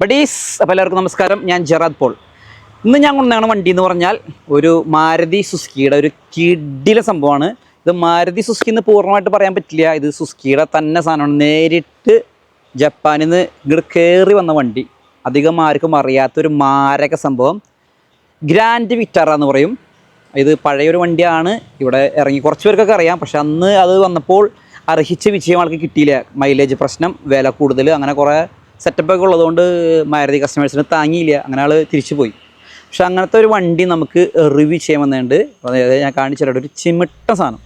Buddies അപ്പോൾ എല്ലാവർക്കും നമസ്കാരം. ഞാൻ ജറാദ് പോൾ. ഇന്ന് ഞാൻ കൊണ്ടുവന്ന വണ്ടി എന്ന് പറഞ്ഞാൽ ഒരു മാരുതി സുസ്കിയുടെ ഒരു കിഡിലെ സംഭവമാണ്. ഇത് മാരുതി സുസ്കി എന്ന് പൂർണമായിട്ട് പറയാൻ പറ്റില്ല. ഇത് സുസ്കിയുടെ തന്നെ സാധനമാണ്. നേരിട്ട് ജപ്പാനിൽ നിന്ന് ഇങ്ങോട്ട് കയറി വന്ന വണ്ടി. അധികം ആർക്കും അറിയാത്തൊരു മാരക സംഭവം. ഗ്രാൻഡ് വിറ്റാറ എന്ന് പറയും. ഇത് പഴയൊരു വണ്ടിയാണ്. ഇവിടെ ഇറങ്ങി കുറച്ച് പേർക്കൊക്കെ അറിയാം. പക്ഷെ അന്ന് അത് വന്നപ്പോൾ അർഹിച്ച വിജയം ആൾക്ക് കിട്ടിയില്ല. മൈലേജ് പ്രശ്നം വില കൂടുതൽ അങ്ങനെ കുറേ സെറ്റപ്പൊക്കെ ഉള്ളതുകൊണ്ട് മാരുതി കസ്റ്റമേഴ്സിന് താങ്ങിയില്ല. അങ്ങനെ ആൾ തിരിച്ചു പോയി പക്ഷെ അങ്ങനത്തെ ഒരു വണ്ടി നമുക്ക് റിവ്യൂ ചെയ്യാൻ വന്നിട്ടുണ്ട്. അതായത് ഞാൻ കാണിച്ചു തരാം ഒരു ചിമിട്ട സാധനം.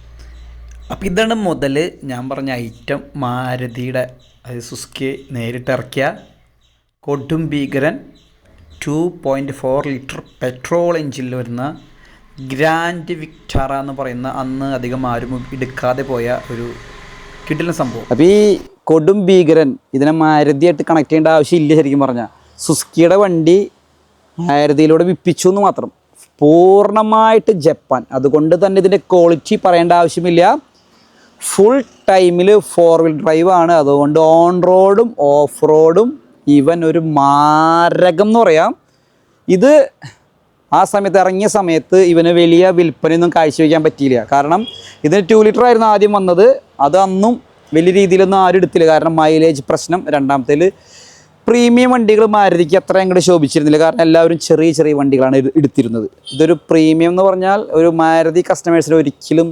അപ്പം ഇതാണ് മുതൽ ഞാൻ പറഞ്ഞ ഐറ്റം മാരുതിയുടെ അതായത് സുസ്കി നേരിട്ട് ഇറക്കിയ കൊടും ഭീകരൻ two point four litre petrol എഞ്ചിനിൽ വരുന്ന ഗ്രാൻഡ് വിക്ടറ എന്ന് പറയുന്ന അന്ന് അധികം ആരും എടുക്കാതെ പോയ ഒരു കിടിലൻ സംഭവം. അപ്പോൾ ഈ കൊടും ഭീകരൻ ഇതിനെ മാരുതിയായിട്ട് കണക്ട് ചെയ്യേണ്ട ആവശ്യമില്ല ശരിക്കും പറഞ്ഞാൽ സുസ്കിയുടെ വണ്ടി മാരുതിയിലൂടെ വിപ്പിച്ചു എന്ന് മാത്രം. പൂർണമായിട്ട് ജപ്പാൻ. അതുകൊണ്ട് തന്നെ ഇതിന്റെ ക്വാളിറ്റി പറയേണ്ട ആവശ്യമില്ല. ഫുൾ ടൈമിൽ ഫോർ വീൽ ഡ്രൈവ് ആണ്. അതുകൊണ്ട് ഓൺ റോഡും ഓഫ് റോഡും ഇവൻ ഒരു മാരകം എന്ന് പറയാം. ഇത് ആ സമയത്ത് ഇറങ്ങിയ സമയത്ത് ഇവന് വലിയ വിൽപ്പനയൊന്നും കാഴ്ചവെക്കാൻ പറ്റിയില്ല. കാരണം ഇതിന് ടു ലിറ്റർ ആയിരുന്നു ആദ്യം വന്നത്. അത് അന്നും വലിയ രീതിയിലൊന്നും ആരും എടുത്തില്ല. കാരണം മൈലേജ് പ്രശ്നം രണ്ടാമത്തേൽ പ്രീമിയം വണ്ടികൾ മാരുതിക്ക് അത്ര അങ്ങോട്ട് ശോഭിച്ചിരുന്നില്ല. കാരണം എല്ലാവരും ചെറിയ ചെറിയ വണ്ടികളാണ് എടുത്തിരുന്നത്. ഇതൊരു പ്രീമിയം എന്ന് പറഞ്ഞാൽ ഒരു മാരുതി കസ്റ്റമേഴ്സിന് ഒരിക്കലും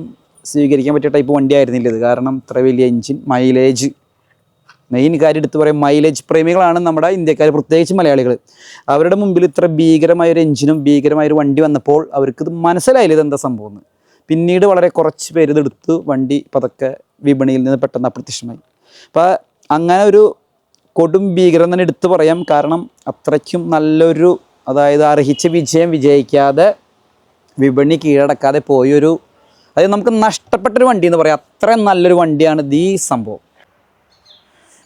സ്വീകരിക്കാൻ പറ്റിയ ടൈപ്പ് വണ്ടി ആയിരുന്നില്ല ഇത്. കാരണം ഇത്ര വലിയ എഞ്ചിൻ മൈലേജ് മെയിൻ കാര്യം എടുത്ത് പറയും മൈലേജ് പ്രേമികളാണ് നമ്മുടെ ഇന്ത്യക്കാർ പ്രത്യേകിച്ച് മലയാളികൾ അവരുടെ മുമ്പിൽ ഇത്ര ഭീകരമായ ഒരു എഞ്ചിനും ഭീകരമായ ഒരു വണ്ടി വന്നപ്പോൾ അവർക്ക് ഇത് മനസ്സിലായില്ല ഇതെന്താ സംഭവം പിന്നീട് വളരെ കുറച്ച് പേര് ഇതെടുത്ത് വണ്ടി പതൊക്കെ വിപണിയിൽ നിന്ന് പെട്ടെന്ന് അപ്രത്യക്ഷമായി. അപ്പോൾ അങ്ങനെ ഒരു കൊടും ഭീകരം തന്നെ എടുത്തു പറയാം. കാരണം അത്രയ്ക്കും നല്ലൊരു അതായത് അർഹിച്ച വിജയം വിജയിക്കാതെ വിപണി കീഴടക്കാതെ പോയൊരു അതായത് നമുക്ക് നഷ്ടപ്പെട്ടൊരു വണ്ടി എന്ന് പറയാം. അത്രയും നല്ലൊരു വണ്ടിയാണ് ഈ സംഭവം.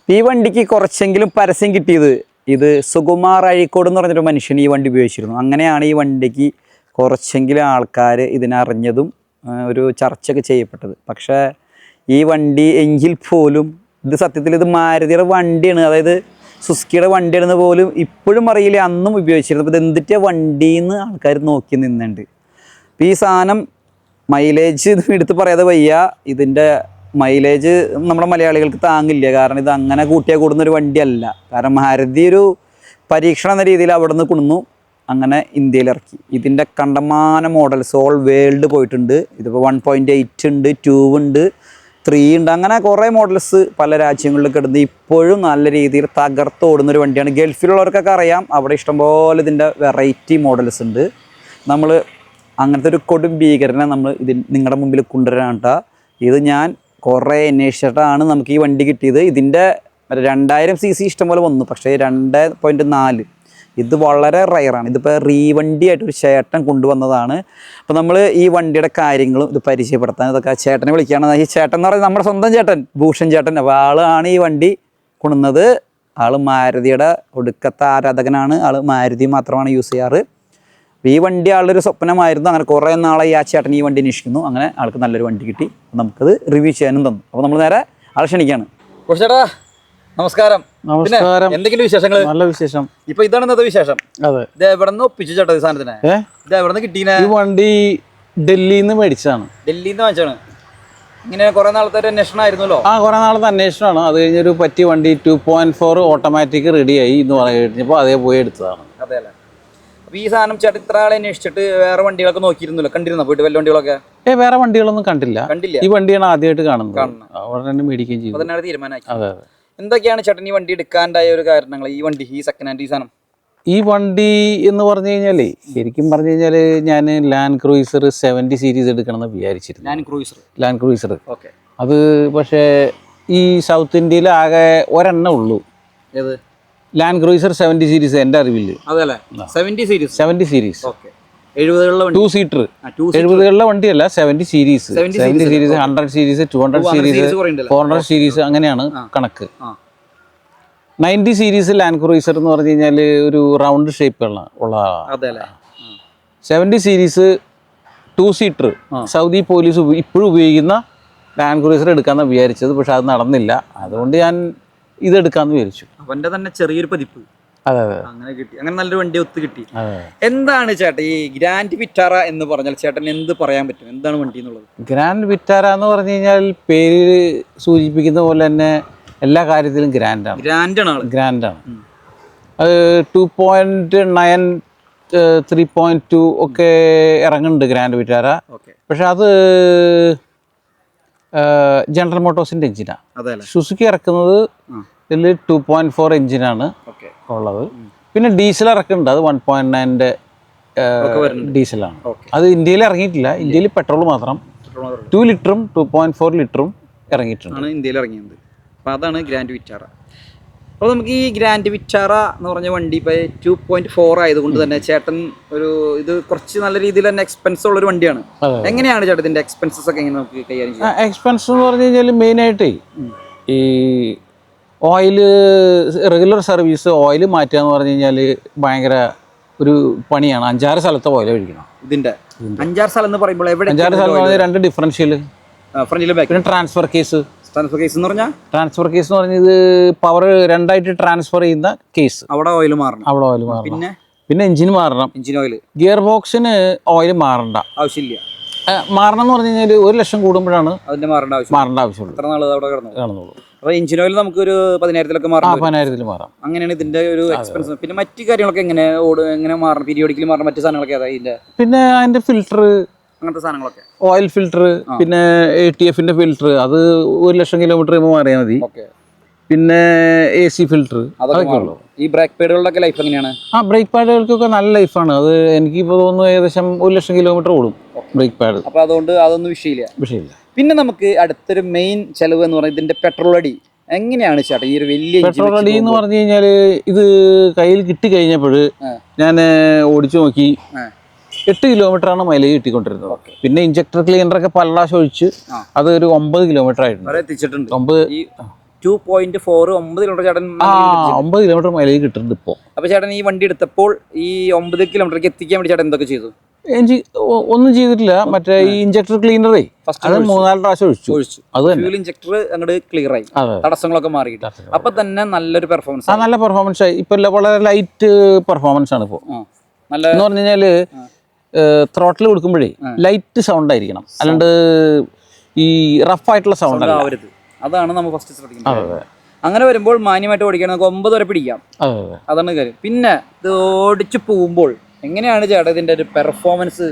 ഈ വണ്ടിക്ക് കുറച്ചെങ്കിലും പരസ്യം കിട്ടിയത് ഇത് സുകുമാർ അഴീക്കോട് എന്ന് പറഞ്ഞൊരു മനുഷ്യൻ ഈ വണ്ടി ഉപയോഗിച്ചിരുന്നു. അങ്ങനെയാണ് ഈ വണ്ടിക്ക് കുറച്ചെങ്കിലും ആൾക്കാർ ഇതിനറിഞ്ഞതും ഒരു ചർച്ചയൊക്കെ ചെയ്യപ്പെട്ടത്. പക്ഷേ ഈ വണ്ടി എങ്കിൽ പോലും ഇത് സത്യത്തിൽ ഇത് മാരുതിയുടെ വണ്ടിയാണ്. അതായത് സുസ്കിയുടെ വണ്ടിയാണെന്ന് പോലും ഇപ്പോഴും അറിയില്ല. അന്നും ഉപയോഗിച്ചിരുന്നു അപ്പോൾ ഇത് എന്തിട്ടാ വണ്ടിന്ന് ആൾക്കാർ നോക്കി നിന്നുണ്ട്. അപ്പോൾ ഈ സാധനം മൈലേജ് എടുത്ത് പറയാതെ വയ്യ. ഇതിന്റെ മൈലേജ് നമ്മുടെ മലയാളികൾക്ക് താങ്ങില്ല. കാരണം ഇത് അങ്ങനെ കൂട്ടിയാൽ കൂടുന്ന ഒരു വണ്ടിയല്ല. കാരണം മാരുതി ഒരു പരീക്ഷണം എന്ന രീതിയിൽ അവിടെ നിന്ന് കൊണ്ടുവന്നു. അങ്ങനെ ഇന്ത്യയിൽ ഇറക്കി. ഇതിന്റെ കണ്ടമാന മോഡൽസ് ഓൾ വേൾഡ് പോയിട്ടുണ്ട്. ഇതിപ്പോൾ വൺ പോയിന്റ് എയ്റ്റ് ഉണ്ട് ടൂ ഉണ്ട് ത്രീ ഉണ്ട്. അങ്ങനെ കുറേ മോഡൽസ് പല രാജ്യങ്ങളിലും കിടന്ന് ഇപ്പോഴും നല്ല രീതിയിൽ തകർത്ത് ഓടുന്നൊരു വണ്ടിയാണ്. ഗൾഫിലുള്ളവർക്കൊക്കെ അറിയാം അവിടെ ഇഷ്ടംപോലെ ഇതിന്റെ വെറൈറ്റി മോഡൽസ് ഉണ്ട്. നമ്മൾ അങ്ങനത്തെ ഒരു കൊടും ഭീകരനെ നമ്മൾ ഇതിൽ നിങ്ങളുടെ മുമ്പിൽ കൊണ്ടുവരാൻ കേട്ടോ ഇത് ഞാൻ കുറേ അന്വേഷിച്ചിട്ടാണ് നമുക്ക് ഈ വണ്ടി കിട്ടിയത്. ഇതിന്റെ രണ്ടായിരം സി സി ഇഷ്ടംപോലെ വന്നു പക്ഷേ രണ്ട് പോയിന്റ് നാല് ഇത് വളരെ റയറാണ് ഇതിപ്പോൾ റീവണ്ടി ആയിട്ട് ഒരു ചേട്ടൻ കൊണ്ടുവന്നതാണ്. അപ്പോൾ നമ്മൾ ഈ വണ്ടിയുടെ കാര്യങ്ങളും ഇത് പരിചയപ്പെടുത്താൻ ഇതൊക്കെ ചേട്ടനെ വിളിക്കുകയാണ്. ഈ ചേട്ടൻ എന്ന് പറയുന്നത് നമ്മുടെ സ്വന്തം ചേട്ടൻ ഭൂഷൺ ചേട്ടൻ. അപ്പോൾ ആളാണ് ഈ വണ്ടി കൊണ്ടുവന്നത്. ആൾ മാരുതിയുടെ ഒടുക്കത്തെ ആരാധകനാണ്. ആൾ മാരുതി മാത്രമാണ് യൂസ് ചെയ്യാറ്. ഈ വണ്ടി ആളുടെ ഒരു സ്വപ്നമായിരുന്നു. അങ്ങനെ കുറേ നാളെ ഈ ആ ചേട്ടൻ ഈ വണ്ടി അന്വേഷിക്കുന്നു. അങ്ങനെ ആൾക്ക് നല്ലൊരു വണ്ടി കിട്ടി. നമുക്കത് റിവ്യൂ ചെയ്യാനും തന്നു. അപ്പോൾ നമ്മൾ നേരെ ആൾ ക്ഷണിക്കുകയാണ്. ചേട്ടാ നമസ്കാരം. നമസ്കാരം. എന്തെങ്കിലും വിശേഷങ്ങൾ നല്ല വിശേഷം. ഇപ്പൊ ഇതാണ് ഇന്നത്തെ വിശേഷം. അതെ. ഇത് എവിടെ നിന്ന് ഒപ്പിച്ചു ചേട്ടാ ഈ സാധനത്തിനെ. ഇത് എവിടെ നിന്ന് കിട്ടീന. ഈ വണ്ടി ഡൽഹിയിൽ നിന്ന് മേടിച്ചതാണ്. ഡൽഹിയിൽ നിന്ന് വാങ്ങിച്ചാണ് ഇങ്ങനെ കുറെ നാളത്തെ ഒരു അന്വേഷണമായിരുന്നല്ലോ ആ കുറെ നാളത്തെ അന്വേഷണമാണ് അത് കഴിഞ്ഞൊരു പറ്റിയ വണ്ടി ടു പോയിന്റ് ഫോർ ഓട്ടോമാറ്റിക് റെഡിയായി എന്ന് പറഞ്ഞു കഴിഞ്ഞപ്പോൾ അതേ പോയി എടുത്തതാണ്. അതെ അല്ലേ? അപ്പൊ ഈ സാധനം ചേട്ടൻ ഇത്ര ആളെ അന്വേഷിച്ചിട്ട് വേറെ വണ്ടികളൊക്കെ നോക്കിയിരുന്നല്ലോ. കണ്ടിരുന്നോ പോയിട്ട് വല്ല വണ്ടികളൊക്കെ? ഏ വേറെ വണ്ടികളൊന്നും കണ്ടില്ല. കണ്ടില്ല. ഈ വണ്ടിയാണ് ആദ്യമായിട്ട് കാണുന്നത്. ഉടനെ തന്നെ മേടിക്കുകയും ചെയ്തു. തീരുമാനമാക്കി. അതെ അതെ. എന്തൊക്കെയാണ് ചേട്ടൻ ഈ വണ്ടി എടുക്കാണ്ടായ ഒരു കാരണങ്ങൾ? ഈ വണ്ടി ഈ സെക്കൻഡ് ഹാൻഡ് ഈ സാധനം? ഈ വണ്ടി എന്ന് പറഞ്ഞു കഴിഞ്ഞാലേ ശരിക്കും പറഞ്ഞു കഴിഞ്ഞാൽ ഞാൻ ലാൻഡ് ക്രൂയിസർ സെവന്റി സീരീസ് എടുക്കണമെന്ന് വിചാരിച്ചിരുന്നു. Land Cruiser Land Cruiser okay അത് പക്ഷേ ഈ സൗത്ത് ഇന്ത്യയിൽ ആകെ ഒരെണ്ണം ഉള്ളൂ. ഏത്? ലാൻഡ് ക്രൂയിസർ സെവന്റി സീരീസ് എന്റെ അറിവിൽ അതെ seventy series seventy series okay two seater എഴുപതുകളിലെ വണ്ടിയല്ല seventy series seventy series hundred series two hundred series. Four hundred series അങ്ങനെയാണ് കണക്ക്. നയന്റി സീരീസ് ലാൻഡ് ക്രൂയിസർ എന്ന് പറഞ്ഞു കഴിഞ്ഞാൽ ഒരു റൗണ്ട് ഷേപ്പ് ഉള്ള seventy seventy series two seater Saudi police ഇപ്പോഴും ഉപയോഗിക്കുന്ന land cruiser എടുക്കാമെന്ന് വിചാരിച്ചത് പക്ഷെ അത് നടന്നില്ല. അതുകൊണ്ട് ഞാൻ ഇതെടുക്കാമെന്ന് വിചാരിച്ചു. അവന്റെ തന്നെ ചെറിയൊരു പതിപ്പ്. അങ്ങനെ കിട്ടി. അങ്ങനെ നല്ലൊരു വണ്ടി ഒത്തു കിട്ടി. എന്താണ് ചേട്ടാ ഈ ഗ്രാൻഡ് വിറ്റാറ എന്ന് പറഞ്ഞാൽ ചേട്ടൻ എന്ത് പറയാൻ പറ്റും? എന്താണ് വണ്ടി എന്നുള്ളത്? ഗ്രാൻഡ് വിറ്റാറ എന്ന് പറഞ്ഞു കഴിഞ്ഞാൽ പേര് സൂചിപ്പിക്കുന്ന പോലെ തന്നെ എല്ലാ കാര്യത്തിലും ഗ്രാൻഡാണ് ഗ്രാൻഡ് ആണ് ആൾ. ഗ്രാൻഡാണ് അത് two point nine three point two ഒക്കെ ഇറങ്ങുന്നുണ്ട് ഗ്രാൻഡ് വിറ്റാറ പക്ഷെ അത് ജനറൽ മോട്ടോഴ്സിന്റെ എഞ്ചിനാണ് സുസുക്കി ഇറക്കുന്നത്. ഇതിൽ ടു പോയിന്റ് ഫോർ എഞ്ചിനാണ് ഉള്ളത്. പിന്നെ ഡീസൽ ഇറക്കുന്നുണ്ട്. അത് വൺ പോയിന്റ് നയന്റെ ഡീസലാണ്. അത് ഇന്ത്യയിൽ ഇറങ്ങിയിട്ടില്ല. ഇന്ത്യയിൽ പെട്രോൾ മാത്രം ടു ലിറ്ററും ടു പോയിന്റ് ഫോർ ലിറ്ററും ഇറങ്ങിയിട്ടുണ്ട്. ഇന്ത്യയിൽ ഇറങ്ങിയത്. അപ്പോൾ അതാണ് ഗ്രാൻഡ് വിറ്റാറ. അപ്പോൾ നമുക്ക് ഈ ഗ്രാൻഡ് വിറ്റാറ എന്ന് പറഞ്ഞ വണ്ടി ഇപ്പോൾ ടു പോയിന്റ് ഫോർ ആയതുകൊണ്ട് തന്നെ ചേട്ടൻ ഒരു ഇത് കുറച്ച് നല്ല രീതിയിൽ തന്നെ എക്സ്പെൻസ് ഉള്ള ഒരു വണ്ടിയാണ് എങ്ങനെയാണ് ചേട്ടൻ എക്സ്പെൻസസ് ഒക്കെ എങ്ങനെ നമുക്ക് കൈകാര്യം ചെയ്യാം? എക്സ്പെൻസ് എന്ന് പറഞ്ഞു കഴിഞ്ഞാൽ മെയിനായിട്ട് ഈ ഓയിൽ റെഗുലർ സർവീസ് ഓയിൽ മാറ്റുക എന്ന് പറഞ്ഞു കഴിഞ്ഞാൽ ഭയങ്കര ഒരു പണിയാണ്. അഞ്ചാറ് സ്ഥലത്ത് ഓയിൽ ഒഴിക്കണം. ഇതിന്റെ. അഞ്ചാറ് സ്ഥലം എന്ന് പറയുമ്പോൾ എവിടെ അഞ്ചാറ് സ്ഥലം രണ്ട് ഡിഫറൻഷ്യൽ പിന്നെ ട്രാൻസ്ഫർ കേസ് ട്രാൻസ്ഫർ കേസ് എന്ന് പറഞ്ഞാൽ ട്രാൻസ്ഫർ കേസ് എന്ന് പറഞ്ഞത് പവർ രണ്ടായിട്ട് ട്രാൻസ്ഫർ ചെയ്യുന്ന കേസ് അവിടെ ഓയിൽ മാറണം. അവിടെ ഓയിൽ മാറണം. പിന്നെ? പിന്നെ എഞ്ചിൻ മാറണം. എഞ്ചിൻ ഓയിൽ ഗിയർ ബോക്സിന് ഓയിൽ മാറണ്ട. ആവശ്യമില്ല. മാറണം എന്ന് പറഞ്ഞു കഴിഞ്ഞാൽ ഒരു ലക്ഷം കൂടുമ്പോഴാണ് അതിന്റെ മാറേണ്ട ആവശ്യം. മാറേണ്ട ആവശ്യമുള്ളൂ. എത്ര നാൾ അവിടെ കിടന്നു? കാണുന്നുള്ളൂ അപ്പോൾ എഞ്ചിൻ ഓയിൽ നമുക്ക് ഒരു പതിനായിരത്തിലൊക്കെ ആ മാറണം പതിനായിരത്തിൽ മാറാം. അങ്ങനെയാണ് ഇതിന്റെ ഒരു എക്സ്പെൻസ് പിന്നെ മറ്റു കാര്യങ്ങളൊക്കെ എങ്ങനെ ഓട് എങ്ങനെ മാറണം? പീരിയോഡിക്കലി മാറണം? മറ്റു സാധനങ്ങളൊക്കെ അതായത് ഇതിന്റെ പിന്നെ അതിന്റെ ഫിൽറ്റർ അങ്ങനത്തെ സാധനങ്ങളൊക്കെ. ഓയിൽ ഫിൽറ്റർ പിന്നെ എ ടി എഫിന്റെ ഫിൽറ്റർ അത് ഒരു ലക്ഷം കിലോമീറ്റർ കഴിയുമ്പോൾ മാറിയാൽ മതി. ഓക്കെ. പിന്നെ എ സി ഫിൽറ്റർ അതൊക്കെ ഉള്ളൂ. ഈ ബ്രേക്ക് പാഡുകളുടെ ലൈഫ് എങ്ങനെയാണ്? ആ ബ്രേക്ക് പാഡുകൾക്കൊക്കെ നല്ല ലൈഫാണ് അത് എനിക്കിപ്പോൾ തോന്നുന്നു ഏകദേശം ഒരു ലക്ഷം കിലോമീറ്റർ ഓടും ബ്രേക്ക് പാഡ് അപ്പൊ അതുകൊണ്ട് അതൊന്നും വിഷയമില്ല. വിഷയമില്ല. പിന്നെ നമുക്ക് അടുത്തൊരു മെയിൻ ചെലവ് എന്ന് പറയുന്നത് ഇതിന്റെ പെട്രോൾ അടി. എങ്ങനെയാണ് ചേട്ടാ ഈ ഒരു വലിയ പെട്രോൾ അടി എന്ന് പറഞ്ഞു കഴിഞ്ഞാൽ ഇത് കയ്യിൽ കിട്ടി കഴിഞ്ഞപ്പോൾ ഞാൻ ഓടിച്ചു നോക്കി. എട്ട് കിലോമീറ്റർ ആണ് മൈലേജ് കിട്ടിക്കൊണ്ടിരുന്നത്. ഓക്കെ പിന്നെ ഇഞ്ചക്ടർ ക്ലീനറൊക്കെ പല പ്രാവശ്യം ഒഴിച്ച്. അത് ഒരു ഒമ്പത് കിലോമീറ്റർ ആയിട്ടുണ്ട് ഒമ്പത് ടു പോയിന്റ് ഫോർ ഒമ്പത് കിലോമീറ്റർ ചേട്ടൻ ഒമ്പത് കിലോമീറ്റർ മൈലേജ് കിട്ടുന്നുണ്ട് ഇപ്പോൾ അപ്പോൾ ചേട്ടൻ ഈ വണ്ടി എടുത്തപ്പോൾ ഈ ഒമ്പത് കിലോമീറ്റർക്ക് എത്തിക്കാൻ വേണ്ടി ചേട്ടൻ എന്തൊക്കെ ചെയ്തു? എഞ്ചി ഒന്നും ചെയ്തിട്ടില്ല. മറ്റേ ഈ ഇഞ്ചക്ടർ ക്ലീനറേ അത് മൂന്നാൽ പ്രാവശ്യം ഒഴിച്ചു. ഒഴിച്ചു. അത് ഫ്യൂൽ ഇഞ്ചക്ടർ അങ്ങോട്ട് ക്ലിയർ ആയി. തടസ്സങ്ങളൊക്കെ മാറിയിട്ട്. അപ്പൊ തന്നെ നല്ലൊരു പെർഫോമൻസ് ആ നല്ല പെർഫോമൻസ് ആയി. ഇപ്പൊ വളരെ ലൈറ്റ് പെർഫോമൻസ് ആണ് ഇപ്പോൾ നല്ല എന്ന് പറഞ്ഞു കഴിഞ്ഞാൽ ത്രോട്ടിൽ കൊടുക്കുമ്പോഴേ ലൈറ്റ് സൗണ്ട് ആയിരിക്കണം. അല്ലാണ്ട് ഈ റഫ് ആയിട്ടുള്ള സൗണ്ട് ആവരുത്. അതാണ് നമ്മൾ ഫസ്റ്റ് ശ്രദ്ധിക്കുന്നത് അങ്ങനെ വരുമ്പോൾ മാന്യമായിട്ട് ഓടിക്കാൻ നമുക്ക് ഒമ്പത് വരെ പിടിക്കാം. അതെ അതെ. അതാണ് കാര്യം. പിന്നെ ഇത് ഓടിച്ചു പോകുമ്പോൾ എങ്ങനെയാണ് ചേട്ടാ ഇതിന്റെ ഒരു പെർഫോമൻസ്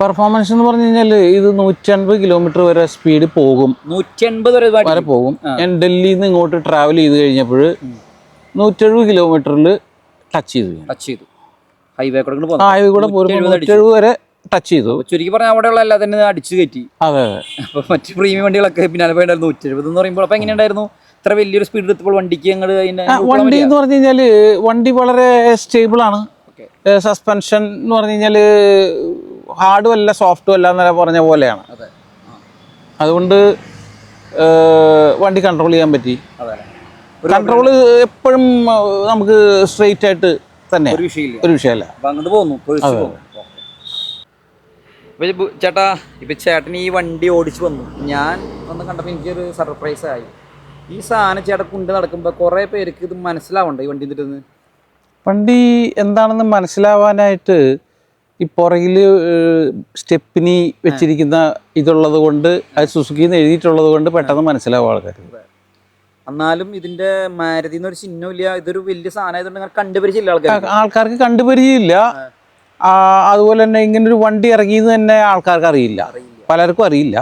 പെർഫോമൻസ് എന്ന് പറഞ്ഞു കഴിഞ്ഞാൽ ഇത് നൂറ്റി അൻപത് കിലോമീറ്റർ വരെ സ്പീഡ് പോകും. നൂറ്റി അൻപത് വരെ വരെ പോകും. ഞാൻ ഡൽഹിയിൽ നിന്ന് ഇങ്ങോട്ട് ട്രാവൽ ചെയ്ത് കഴിഞ്ഞപ്പോൾ നൂറ്റെഴുപത് കിലോമീറ്ററിൽ ടച്ച് ചെയ്തു ടച്ച് ചെയ്തു. ഹൈവേ കൂടെ ഹൈവേ കൂടെ പോരും 170 അടിച്ചു. നൂറ്റെഴുപത് വരെ ടച്ച് ചെയ്തു. ചുരുക്കി പറഞ്ഞാൽ അവിടെയുള്ള എല്ലാ തന്നെ അടിച്ചു കയറ്റി. അതെ അതെ. അപ്പൊ മറ്റ് പ്രീമിയം വണ്ടികളൊക്കെ പിന്നാലെ പോയിട്ടുണ്ടായിരുന്നു നൂറ്റി എഴുപത് എന്ന് പറയുമ്പോൾ അപ്പൊ എങ്ങനെയുണ്ടായിരുന്നു ഇത്ര വലിയൊരു സ്പീഡ് എടുത്തപ്പോൾ വണ്ടിക്ക് അങ്ങോട്ട് വണ്ടി എന്ന് പറഞ്ഞു കഴിഞ്ഞാൽ വണ്ടി വളരെ സ്റ്റേബിൾ ആണ്. സസ്പെൻഷൻ എന്ന് പറഞ്ഞു കഴിഞ്ഞാൽ ഹാർഡും അല്ല സോഫ്റ്റും അല്ല എന്നല്ല പറഞ്ഞ പോലെയാണ്. അതെ. അതുകൊണ്ട് വണ്ടി കൺട്രോൾ ചെയ്യാൻ പറ്റി. കൺട്രോൾ എപ്പോഴും നമുക്ക് സ്ട്രെയിറ്റ് ആയിട്ട് തന്നെ. ഒരു വിഷയമില്ല. പോകുന്നു ഇപ്പൊ ചേട്ടാ ഇപ്പൊ ചേട്ടൻ ഈ വണ്ടി ഓടിച്ചു വന്നു. ഞാൻ വന്ന് കണ്ടപ്പോൾ എനിക്കൊരു സർപ്രൈസ് ആയി. ഈ സാധനം ചേട്ടൻ കൊണ്ട് നടക്കുമ്പോൾ കുറെ പേർക്ക് ഇത് മനസ്സിലാവണ്ട ഈ വണ്ടി എന്നിട്ട് വണ്ടി എന്താണെന്ന് മനസ്സിലാവാനായിട്ട് ഈ പുറകിൽ സ്റ്റെപ്പിനി വെച്ചിരിക്കുന്ന ഇതുള്ളത് കൊണ്ട് അത് സുസുക്കി എന്ന് എഴുതിയിട്ടുള്ളത് കൊണ്ട് പെട്ടെന്ന് മനസ്സിലാവും ആൾക്കാർ എന്നാലും ഇതിന്റെ മാരുതി എന്നൊരു ചിഹ്നമില്ല. ഇതൊരു വലിയ സാധനം ആയതുകൊണ്ട് ആൾക്കാർ ആൾക്കാർക്ക്. കണ്ടുപരിചയമില്ല അതുപോലെ തന്നെ ഇങ്ങനെ ഒരു വണ്ടി ഇറങ്ങിയത് തന്നെ ആൾക്കാർക്ക് അറിയില്ല. പലർക്കും അറിയില്ല.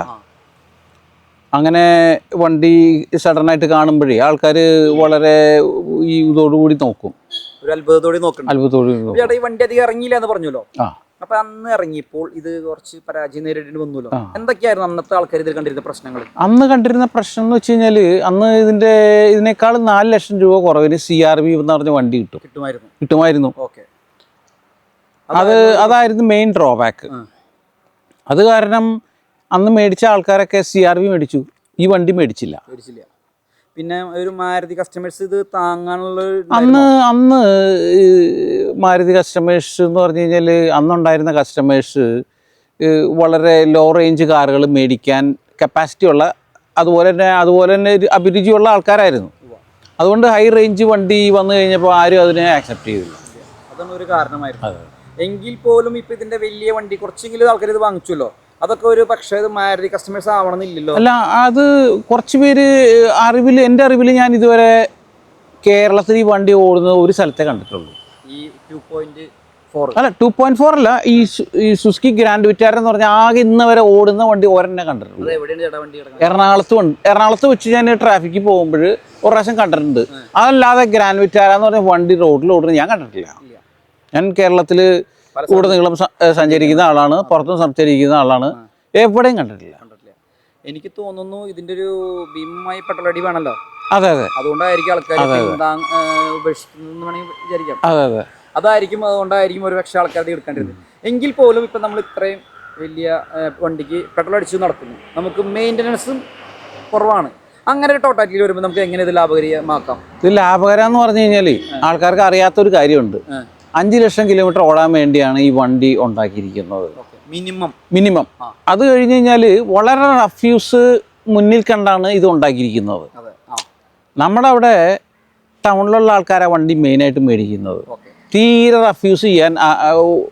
അങ്ങനെ വണ്ടി സഡനായിട്ട് കാണുമ്പോഴേ ആൾക്കാർ വളരെ ഈ ഇതോടുകൂടി നോക്കും. ഒരു അത്ഭുതത്തോടെ നോക്കണം അത്ഭുതത്തോടെ നോക്കും. ഈ വണ്ടി അധികം ഇറങ്ങിയില്ല എന്ന് പറഞ്ഞല്ലോ അപ്പൊ അന്ന് ഇറങ്ങിയപ്പോൾ ഇത് കുറച്ച് പരാജയം നേരിടേണ്ടി വന്നല്ലോ. എന്തൊക്കെയായിരുന്നു അന്നത്തെ ആൾക്കാർ ഇതിൽ കണ്ടിരുന്ന പ്രശ്നങ്ങൾ അന്ന് കണ്ടിരുന്ന പ്രശ്നം എന്ന് വെച്ച് കഴിഞ്ഞാൽ അന്ന് ഇതിന്റെ ഇതിനേക്കാൾ നാല് ലക്ഷം രൂപ കുറവിന് സി ആർ ബി എന്ന് പറഞ്ഞ വണ്ടി കിട്ടും. കിട്ടുമായിരുന്നു. കിട്ടുമായിരുന്നു. ഓക്കെ. അത് അതായിരുന്നു മെയിൻ ഡ്രോബാക്ക് ബാക്ക് അത് കാരണം അന്ന് മേടിച്ച ആൾക്കാരൊക്കെ സി ആർ വി മേടിച്ചു. ഈ വണ്ടി മേടിച്ചില്ല. മേടിച്ചില്ല. പിന്നെ ഒരു മാരുതി കസ്റ്റമേഴ്സ് ഇത് താങ്ങാനുള്ള അന്ന് അന്ന് മാരുതി കസ്റ്റമേഴ്സ് എന്ന് പറഞ്ഞു കഴിഞ്ഞാൽ അന്നുണ്ടായിരുന്ന കസ്റ്റമേഴ്സ് വളരെ ലോ റേഞ്ച് കാറുകൾ മേടിക്കാൻ കപ്പാസിറ്റി ഉള്ള അതുപോലെ തന്നെ അതുപോലെ തന്നെ ഒരു അഭിരുചിയുള്ള ആൾക്കാരായിരുന്നു. അതുകൊണ്ട് ഹൈ റേഞ്ച് വണ്ടി വന്നു കഴിഞ്ഞപ്പോൾ ആരും അതിനെ ആക്സെപ്റ്റ് ചെയ്തില്ല. അതാണ് ഒരു കാരണമായിരുന്നു. എങ്കിൽ പോലും ഇപ്പൊ ഇതിന്റെ വലിയ വണ്ടി കുറച്ചെങ്കിലും ആൾക്കാർ ഇത് വാങ്ങിച്ചല്ലോ അതൊക്കെ ഒരു പക്ഷേ ഇത് മാരുതി കസ്റ്റമേഴ്സ് ആവണമെന്നില്ലല്ലോ. അല്ല അത് കുറച്ച് പേര് അറിവിൽ എന്റെ അറിവിൽ ഞാൻ ഇതുവരെ കേരളത്തിൽ ഈ വണ്ടി ഓടുന്ന ഒരു സ്ഥലത്തെ കണ്ടിട്ടുള്ളൂ. ഈ ടു പോയിന്റ് ഫോർ അല്ല ടു പോയിന്റ് ഫോർ അല്ല ഈ ഈ സുസ്കി ഗ്രാൻഡ് വിറ്റാര എന്ന് പറഞ്ഞാൽ ആകെ ഇന്ന് വരെ ഓടുന്ന വണ്ടി ഒരെണ്ണെ കണ്ടിട്ടുള്ളൂ. എറണാകുളത്ത് എറണാകുളത്ത് വെച്ച് ഞാൻ ട്രാഫിക്കിൽ പോകുമ്പോൾ ഒരു പ്രാവശ്യം കണ്ടിട്ടുണ്ട്. അതല്ലാതെ ഗ്രാൻഡ് വിറ്റാര എന്ന് പറഞ്ഞ വണ്ടി റോഡിൽ ഓടുന്നത് ഞാൻ കണ്ടിട്ടില്ല. ഞാൻ കേരളത്തിൽ ഉടനീളം സഞ്ചരിക്കുന്ന ആളാണ്. പുറത്തും സഞ്ചരിക്കുന്ന ആളാണ്. എവിടെയും കണ്ടിട്ടില്ല. എനിക്ക് തോന്നുന്നു ഇതിന്റെ ഒരു ഭീമമായി പെട്ടലടി വേണല്ലോ. അതെ അതെ. അതുകൊണ്ടായിരിക്കും ആൾക്കാർ വിചാരിക്കാം. അതെ അതെ. അതായിരിക്കും അതുകൊണ്ടായിരിക്കും ഒരു പക്ഷേ ആൾക്കാരുടെ എടുക്കേണ്ടത് എങ്കിൽ പോലും ഇപ്പം നമ്മൾ ഇത്രയും വലിയ വണ്ടിക്ക് പെട്രോൾ അടിച്ചു നടക്കുന്നു. നമുക്ക് മെയിന്റനൻസും കുറവാണ്. അങ്ങനെ ഒരു ടോട്ടാലിറ്റിയിൽ വരുമ്പോൾ നമുക്ക് എങ്ങനെ ഇത് ലാഭകരമാക്കാം? ഇത് ലാഭകരം എന്ന് പറഞ്ഞു കഴിഞ്ഞാൽ ആൾക്കാർക്ക് അറിയാത്തൊരു കാര്യമുണ്ട്. അഞ്ച് ലക്ഷം കിലോമീറ്റർ ഓടാൻ വേണ്ടിയാണ് ഈ വണ്ടി ഉണ്ടാക്കിയിരിക്കുന്നത്. മിനിമം. മിനിമം. അത് കഴിഞ്ഞ് കഴിഞ്ഞാൽ വളരെ റഫ് യൂസ് മുന്നിൽ കണ്ടാണ് ഇത് ഉണ്ടാക്കിയിരിക്കുന്നത്. നമ്മുടെ അവിടെ ടൗണിലുള്ള ആൾക്കാരാ വണ്ടി മെയിനായിട്ട് മേടിക്കുന്നത്. തീരെ റഫ് യൂസ് ചെയ്യാൻ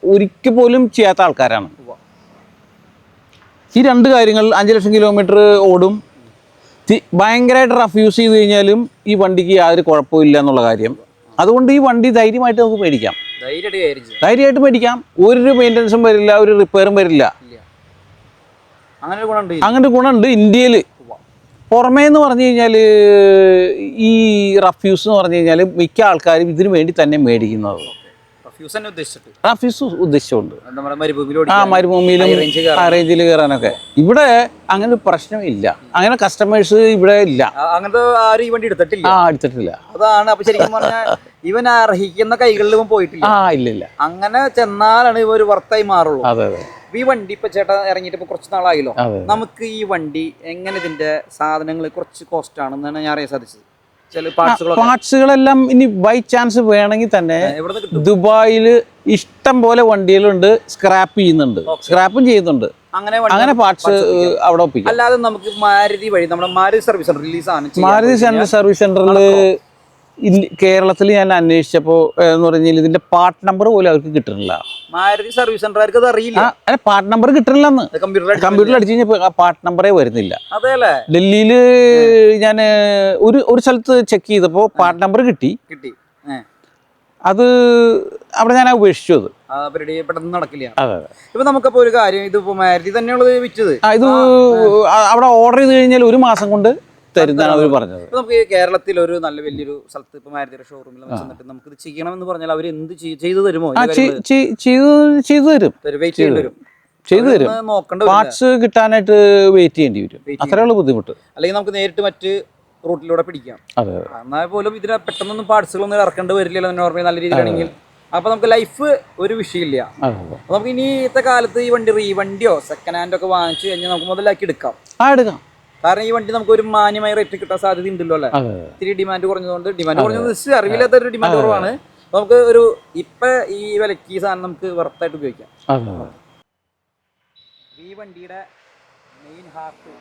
ഒരിക്കൽ പോലും ചെയ്യാത്ത ആൾക്കാരാണ്. ഈ രണ്ട് കാര്യങ്ങൾ അഞ്ച് ലക്ഷം കിലോമീറ്റർ ഓടും. ഭയങ്കരമായിട്ട് റഫ് യൂസ് ചെയ്ത് കഴിഞ്ഞാലും ഈ വണ്ടിക്ക് യാതൊരു കുഴപ്പമില്ല എന്നുള്ള കാര്യം. അതുകൊണ്ട് ഈ വണ്ടി ധൈര്യമായിട്ട് നമുക്ക് മേടിക്കാം. ധൈര്യമായിട്ട് മേടിക്കാം. ഒരു മെയിന്റനൻസും വരില്ല ഒരു റിപ്പയറും വരില്ല. ഒരു അങ്ങനെ ഗുണമുണ്ട് ഇന്ത്യയിൽ. പുറമേ എന്ന് പറഞ്ഞു കഴിഞ്ഞാൽ ഈ റഫ്യൂസ് എന്ന് പറഞ്ഞു കഴിഞ്ഞാൽ മിക്ക ആൾക്കാരും ഇതിനു വേണ്ടി തന്നെ മേടിക്കുന്നത്. റഫ്യൂസ് ഫ്യൂസ് മരുഭൂമിയിലോട് ആ മരുഭൂമിയിലും. ആ റേഞ്ചിൽ കയറാനൊക്കെ. ഇവിടെ അങ്ങനെ ഒരു പ്രശ്നമില്ല അങ്ങനെ കസ്റ്റമേഴ്സ് ഇവിടെ ഇല്ല. അങ്ങനത്തെ ആരും ഈ വണ്ടി എടുത്തിട്ടില്ല? ആ എടുത്തിട്ടില്ല. അതാണ്. അപ്പൊ ശരിക്കും പറഞ്ഞാൽ ഇവൻ അർഹിക്കുന്ന കൈകളിലും പോയിട്ടില്ല. ആ ഇല്ല ഇല്ല. അങ്ങനെ ചെന്നാലാണ് ഇവ ഒരു വർത്തായി മാറുള്ളൂ. അതെ അതെ. ഈ വണ്ടി ഇപ്പൊ ചേട്ടാ ഇറങ്ങിയിട്ട് ഇപ്പൊ കുറച്ച് നാളായല്ലോ. നമുക്ക് ഈ വണ്ടി എങ്ങനെ ഇതിന്റെ സാധനങ്ങൾ കുറച്ച് കോസ്റ്റ് ആണെന്നാണ് ഞാൻ അറിയാൻ സാധിച്ചത്. പാർട്സുകളെല്ലാം ഇനി ബൈ ചാൻസ് വേണമെങ്കിൽ തന്നെ ദുബായിൽ ദുബായിൽ ഇഷ്ടം പോലെ വണ്ടികളുണ്ട് സ്ക്രാപ്പ് ചെയ്യുന്നുണ്ട്. സ്ക്രാപ്പും ചെയ്യുന്നുണ്ട്. അങ്ങനെ പാർട്സ് അവിടെ ഒപ്പിക്കും. അല്ലാതെ നമുക്ക് മാരുതി വഴി നമ്മുടെ മാരുതി സർവീസ് സെന്റർ റിലീസ് ആണ് മാരുതി സെന്റർ സർവീസ് സെന്ററിൽ കേരളത്തിൽ ഞാൻ അന്വേഷിച്ചപ്പോൾ എന്ന് പറഞ്ഞാൽ ഇതിന്റെ പാർട്ട് നമ്പർ പോലും അവർക്ക് കിട്ടുന്നില്ല. മാരുതി സർവീസ് സെന്റർകാർക്ക് അത് അറിയില്ല? അല്ല പാർട്ട് നമ്പർ കമ്പ്യൂട്ടർ കമ്പ്യൂട്ടറിൽ അടിച്ചു കഴിഞ്ഞാൽ ആ പാർട്ട് നമ്പറേ വരുന്നില്ല. അതെ അല്ലേ ഡൽഹിയിൽ ഞാൻ ഒരു ഒരു സ്ഥലത്ത് ചെക്ക് ചെയ്തപ്പോൾ പാർട്ട് നമ്പർ കിട്ടി. കിട്ടി. അത് അവിടെ ഞാൻ ഉപേക്ഷിച്ചു അത്. പരിപാടി പെട്ടെന്ന് നടക്കില്ല. ഇപ്പൊ നമുക്കപ്പോ ഒരു കാര്യം ഇത് മാരുതി തന്നെയുള്ളത് വിറ്റത്? ഇത് അവിടെ ഓർഡർ ചെയ്ത് കഴിഞ്ഞാൽ ഒരു മാസം കൊണ്ട് തരുന്നതാണ് അവർ പറഞ്ഞത്. നമുക്ക് കേരളത്തിൽ ഒരു നല്ല വലിയൊരു സ്ഥലത്ത് ഇപ്പൊ മാരുതിയുടെ ഷോറൂമിൽ ചെന്നിട്ട് നമുക്ക് ഇത് ചെയ്യണമെന്ന് പറഞ്ഞാൽ അവർ എന്ത് ചെയ്- ചെയ്തു തരുമോ? ചെയ്ത് തരും. വെയിറ്റ് ചെയ്യേണ്ടി വരും. ചെയ്തു തരും. പാർട്സ് കിട്ടാനായിട്ട് വെയിറ്റ് ചെയ്യേണ്ടി വരും. അത്രയുള്ള ബുദ്ധിമുട്ട്. അല്ലെങ്കിൽ നമുക്ക് നേരിട്ട് മറ്റ് റൂട്ടിലൂടെ പിടിക്കാം. എന്നാൽ പോലും ഇതിന് പെട്ടെന്നൊന്നും പാർട്സുകളൊന്നും ഇറക്കേണ്ടി വരില്ലല്ലോ നോർമലി നല്ല രീതിയിലാണെങ്കിൽ അപ്പൊ നമുക്ക് ലൈഫ് ഒരു വിഷയമില്ല. നമുക്ക് ഇനിത്തെ കാലത്ത് ഈ വണ്ടി റീവണ്ടിയോ സെക്കൻഡ് ഹാൻഡ് ഒക്കെ വാങ്ങിച്ചു കഴിഞ്ഞാൽ നമുക്ക് മുതലാക്കി എടുക്കാം. ആ എടുക്കാം. കാരണം ഈ വണ്ടി നമുക്ക് ഒരു മാന്യമായ റേറ്റ് കിട്ടാൻ സാധ്യത ഉണ്ടല്ലോ അല്ലേ ഇത്തിരി ഡിമാൻഡ് കുറഞ്ഞതുകൊണ്ട് ഡിമാൻഡ് കുറഞ്ഞത് അറിവില്ലാത്ത ഒരു ഡിമാൻഡ് കുറവാണ്. നമുക്ക് ഒരു ഇപ്പൊ ഈ വിലക്ക് ഈ സാധനം നമുക്ക് വെറുത്തായിട്ട് ഉപയോഗിക്കാം. ഈ വണ്ടിയുടെ മെയിൻ ഹാർട്ട്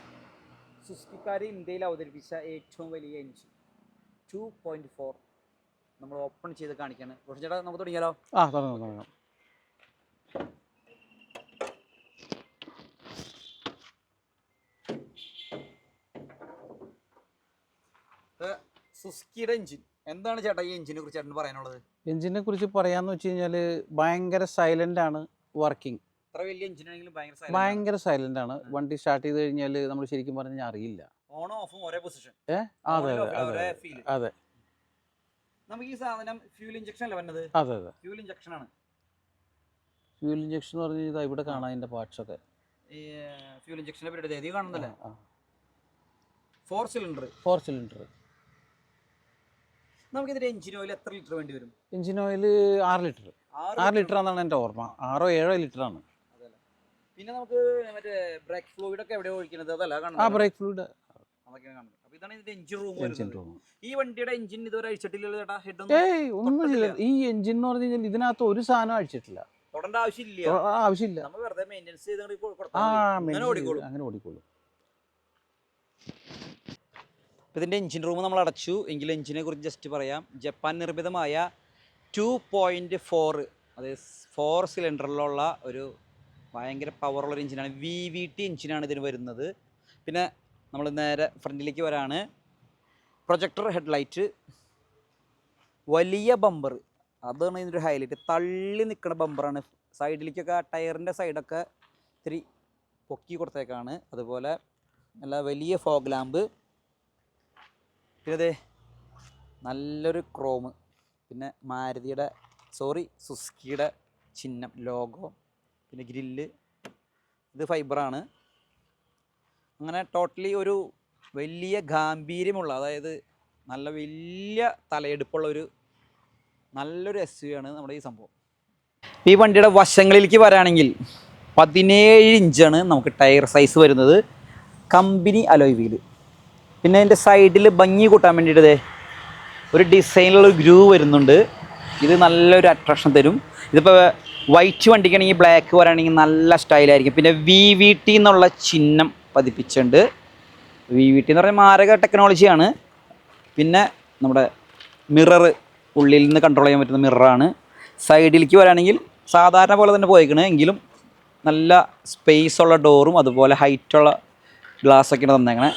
സുസ്കിക്കാർ ഇന്ത്യയിൽ അവതരിപ്പിച്ച ഏറ്റവും വലിയ എഞ്ചിൻ ടു പോയിന്റ് ഫോർ നമ്മൾ ഓപ്പൺ ചെയ്ത് കാണിക്കാണ്. കുറച്ചേട്ടാ നമുക്ക് തുടങ്ങിയാലോ? ആ തുടങ്ങാം തുടങ്ങാം ഇത് സുസ്കിയുടെ എഞ്ചിൻ എന്താണ് ചേട്ടാ ഈ എഞ്ചിനെ കുറിച്ച് ചേട്ടൻ പറയാനുള്ളത്? എഞ്ചിനെ കുറിച്ച് പറയാന്ന് വെച്ച് കഴിഞ്ഞാൽ ഭയങ്കര സൈലന്റ് ആണ് വർക്കിംഗ് ഭയങ്കര സൈലന്റ് ആണ്. വണ്ടി സ്റ്റാർട്ട് ചെയ്ത് കഴിഞ്ഞാൽ നമ്മൾ ശരിക്കും പറഞ്ഞാൽ അറിയില്ല. ഓൺ ഓഫും ഒരേ പൊസിഷൻ അതെ അതെ അതെ നമുക്ക് ഈ സാധനം ഫ്യൂൽ ഇഞ്ചക്ഷൻ അല്ലേ വന്നത് അതെ അതെ. ഫ്യൂൽ ഇഞ്ചക്ഷൻ ആണ്. ഫ്യൂൽ ഇഞ്ചക്ഷൻ എന്ന് പറഞ്ഞു കഴിഞ്ഞാൽ ഇവിടെ കാണാം അതിന്റെ പാർട്സ് ഒക്കെ. ഈ ഫ്യൂൽ ഇഞ്ചക്ഷനെ പറ്റി കാണുന്നല്ലേ ഫോർ സിലിണ്ടർ ഫോർ സിലിണ്ടർ നമുക്ക് ഇതിന്റെ എഞ്ചിൻ ഓയിൽ എത്ര ലിറ്റർ വേണ്ടി വരും? എഞ്ചിൻ ഓയിൽ ആറ് ലിറ്റർ ആറ് ലിറ്റർ ആണെന്നാണ് എന്റെ ഓർമ്മ. ആറോ ഏഴോ ലിറ്റർ ആണ്. പിന്നെ നമുക്ക് മറ്റേ ബ്രേക്ക് ഫ്ലൂയിഡ് ഒക്കെ എവിടെ ഒഴിക്കുന്നത്? അതല്ല ആ ബ്രേക്ക് ഫ്ലൂയിഡ് അതൊക്കെയാണ് കാണുന്നത്. ഇതാണ് ഇതിന്റെ എഞ്ചിൻ റൂം ഈ വണ്ടിയുടെ എഞ്ചിൻ ഇതുവരെ അഴിച്ചിട്ടില്ലല്ലോ ചേട്ടാ? ഹെഡ് ഏയ് ഈ എഞ്ചിൻ എന്ന് പറഞ്ഞു കഴിഞ്ഞാൽ ഇതിനകത്ത് ഒരു സാധനം അഴിച്ചിട്ടില്ല. തൊടേണ്ട ആവശ്യമില്ല. ആവശ്യമില്ല. നമ്മൾ വെറുതെ മെയിന്റെനൻസ് ചെയ്ത് ആ അങ്ങനെ ഓടിക്കോളൂ. ഓടിക്കോളും അങ്ങനെ ഓടിക്കോളും. ഇതിന്റെ എഞ്ചിൻ റൂം നമ്മൾ അടച്ചു. എങ്കിൽ എഞ്ചിനെ കുറിച്ച് ജസ്റ്റ് പറയാം. ജപ്പാൻ നിർമ്മിതമായ ടു പോയിന്റ് ഫോർ അതായത് ഫോർ സിലിണ്ടറിലുള്ള ഒരു ഭയങ്കര പവറുള്ള എഞ്ചിനാണ് വി വി ടി എഞ്ചിനാണ് ഇതിന് വരുന്നത്. പിന്നെ നമ്മൾ നേരെ ഫ്രണ്ടിലേക്ക് വരാണ്. പ്രൊജക്ടർ ഹെഡ്ലൈറ്റ് വലിയ ബമ്പർ അതാണ് ഇതിന്റെ ഹൈലൈറ്റ് തള്ളി നിൽക്കുന്ന ബമ്പറാണ് സൈഡിലേക്കൊക്കെ ആ ടയറിന്റെ സൈഡൊക്കെ ഇത്തിരി പൊക്കി കൊടുത്തേക്കാണ്. അതുപോലെ നല്ല വലിയ ഫോഗ് ലാമ്പ് പിന്നെ ദേ നല്ലൊരു ക്രോം പിന്നെ മാരുതിയുടെ സോറി സുസ്കിയുടെ ചിഹ്നം ലോഗോ പിന്നെ ഗ്രില്ല് ഇത് ഫൈബറാണ് അങ്ങനെ ടോട്ടലി ഒരു വലിയ ഗാംഭീര്യമുള്ള അതായത് നല്ല വലിയ തലയെടുപ്പുള്ള ഒരു നല്ലൊരു എസ് യു ആണ് നമ്മുടെ ഈ സംഭവം. ഈ വണ്ടിയുടെ വശങ്ങളിലേക്ക് വരാണെങ്കിൽ പതിനേഴ് ഇഞ്ചാണ് നമുക്ക് ടയർ സൈസ് വരുന്നത്. കമ്പനി അലോയ് വീൽ പിന്നെ അതിന്റെ സൈഡിൽ ഭംഗി കൂട്ടാൻ വേണ്ടിയിട്ട് ഒരു ഡിസൈനിലുള്ള ഗ്രൂ വരുന്നുണ്ട്. ഇത് നല്ലൊരു അട്രാക്ഷൻ തരും. ഇതിപ്പോൾ വൈറ്റ് വണ്ടിക്കാണെങ്കിൽ ബ്ലാക്ക് വരാണെങ്കിൽ നല്ല സ്റ്റൈലായിരിക്കും പിന്നെ വി വി ടി എന്നുള്ള ചിഹ്നം പതിപ്പിച്ചിട്ടുണ്ട്. വി വി ടി എന്ന് പറഞ്ഞാൽ മാരക ടെക്നോളജിയാണ് പിന്നെ നമ്മുടെ മിറർ ഉള്ളിൽ നിന്ന് കൺട്രോൾ ചെയ്യാൻ പറ്റുന്ന മിററാണ് സൈഡിലേക്ക് വരാണെങ്കിൽ സാധാരണ പോലെ തന്നെ പോയേക്കണ്. എങ്കിലും നല്ല സ്പേസ് ഉള്ള ഡോറും അതുപോലെ ഹൈറ്റുള്ള ഗ്ലാസ്സൊക്കെയാണ് തന്നേക്കണേ.